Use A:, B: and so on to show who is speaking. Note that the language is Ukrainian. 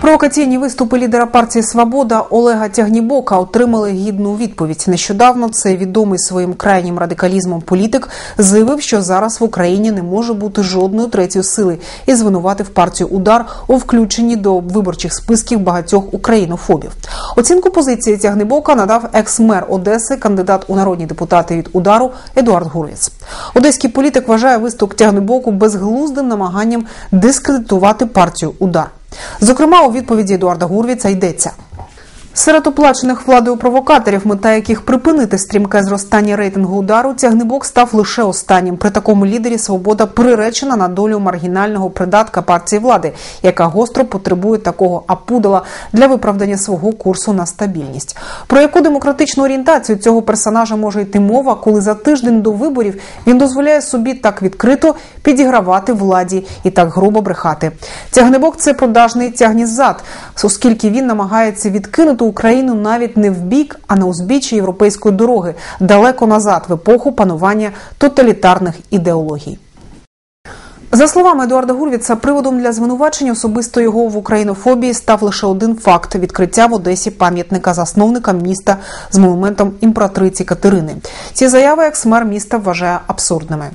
A: Провокаційні виступи лідера партії Свобода Олега Тягнібока отримали гідну відповідь. Нещодавно цей відомий своїм крайнім радикалізмом політик заявив, що зараз в Україні не може бути жодної третьої сили і звинуватив партію удар у включенні до виборчих списків багатьох українофобів. Оцінку позиції Тягнебока надав екс-мер Одеси, кандидат у народні депутати від удару Едуард Гурвіц. Одеський політик вважає виступ Тягнебоку безглуздим намаганням дискредитувати партію удар. Зокрема, у відповіді Едуарда Гурвіца йдеться. Серед оплачених владою провокаторів, мета яких припинити стрімке зростання рейтингу удару, тягнебок став лише останнім. При такому лідері свобода приречена на долю маргінального придатка партії влади, яка гостро потребує такого апудала для виправдання свого курсу на стабільність. Про яку демократичну орієнтацію цього персонажа може йти мова, коли за тиждень до виборів він дозволяє собі так відкрито підігравати владі і так грубо брехати. Тягнебок це продажний тягнізад, оскільки він намагається відкинути Україну навіть не в бік, а на узбіччі європейської дороги, далеко назад, в епоху панування тоталітарних ідеологій. За словами Едуарда Гурвіца, приводом для звинувачення особисто його в українофобії став лише один факт відкриття в Одесі пам'ятника засновникам міста з монументом імператриці Катерини. Ці заяви екс-мер міста вважає абсурдними.